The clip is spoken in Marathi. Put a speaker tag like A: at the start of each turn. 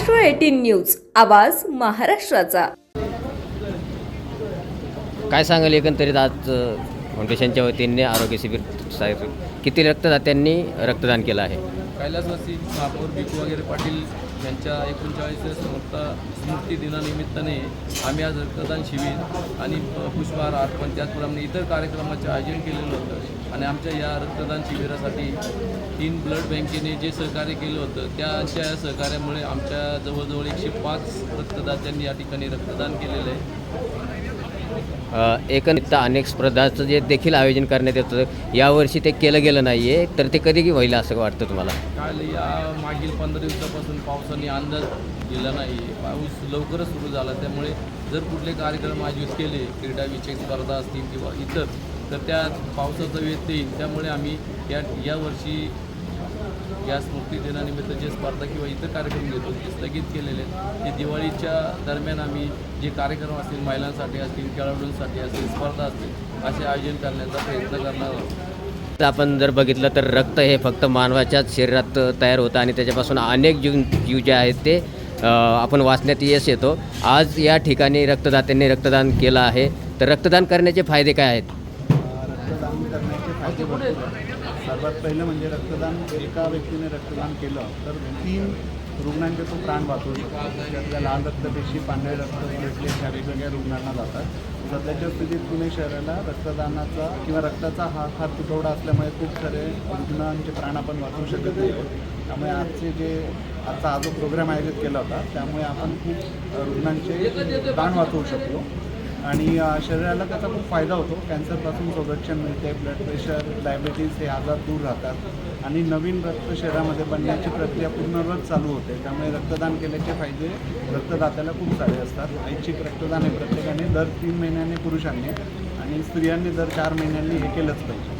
A: न्यूज. आवाज महाराष्ट्राचा.
B: काय सांगाल एकंदरीत आज फाउंडेशनच्या वतीने आरोग्य शिबिर साहेब किती रक्तदात्यांनी रक्तदान केलं आहे?
C: कैलासवासी महापौर भिकू वगैरे पाटील यांच्या एकोणचाळीस स्मृता स्मृती दिनानिमित्ताने आम्ही आज रक्तदान शिबिर आणि पुष्पहार अर्पण त्याचप्रमाणे इतर कार्यक्रमाचे आयोजन केलेलं होतं. आणि आमच्या या रक्तदान शिबिरासाठी तीन ब्लड बँकेने जे सहकार्य केलं होतं त्यांच्या सहकार्यामुळे आमच्या जवळजवळ एकशे पाच रक्तदात्यांनी या ठिकाणी रक्तदान केलेलं आहे.
B: अ, अनेक स्पर्धाचं जे देखील आयोजन करण्यात येतं यावर्षी ते केलं गेलं नाही आहे तर ते कधी होईल असं वाटतं तुम्हाला?
C: काल या मागील पंधरा दिवसापासून पावसाने अंदाज दिला नाही पाऊस लवकरच सुरू झाला. त्यामुळे जर कुठले कार्यक्रम आयोजित केले क्रीडाविषयक स्पर्धा असतील किंवा इतर तर त्या पावसाचा वेध येईल त्यामुळे आम्ही या यावर्षी या स्मृती दिनानिमित्त जे स्पर्धा किंवा इतर कार्यक्रम घेतो ते स्थगित केलेले आहेत ते दिवाळीच्या दरम्यान आम्ही जे कार्यक्रम असतील महिलांसाठी असतील खेळाडूंसाठी असतील स्पर्धा असतील असे आयोजन करण्याचा प्रयत्न करणार आहोत.
B: आपण जर बघितलं तर रक्त हे फक्त मानवाच्याच शरीरात तयार होतं आणि त्याच्यापासून अनेक जीव जीव जे आहेत ते आपण वाचण्यात यश येतो. आज या ठिकाणी रक्तदात्यांनी रक्तदान केलं आहे. तर रक्तदान करण्याचे फायदे काय आहेत?
D: रक्तदान करण्याचे फायदे आहेत सर्वात पहिलं म्हणजे रक्तदान एका व्यक्तीने रक्तदान केलं तर तीन रुग्णांचे तो प्राण वाचवू शकतो. त्यातल्या लाल रक्तपेशी पांढरे रक्त प्लेटलेट ह्या वेगवेगळ्या रुग्णांना जातात. सध्याच्या स्थितीत पुणे शहराला रक्तदानाचा किंवा रक्ताचा हा फार तुटवडा असल्यामुळे खूप सारे रुग्णांचे प्राण आपण वाचवू शकत नाही. त्यामुळे आजचे जे आजचा हा जो प्रोग्राम आयोजित केला होता त्यामुळे आपण खूप रुग्णांचे प्राण वाचवू शकलो. आणि शरीराला त्याचा खूप फायदा होतो. कॅन्सरपासून संरक्षण मिळते ब्लड प्रेशर डायबिटीज हे आजार दूर राहतात. आणि नवीन रक्त शरीरामध्ये बनण्याची प्रक्रिया पूर्णवत चालू होते. त्यामुळे रक्तदान केल्याचे फायदे रक्तदात्याला खूप सारे असतात. ऐच्छिक रक्तदान हे प्रत्येकाने दर तीन महिन्यांनी पुरुषांनी आणि स्त्रियांनी दर चार महिन्यांनी हे केलंच पाहिजे.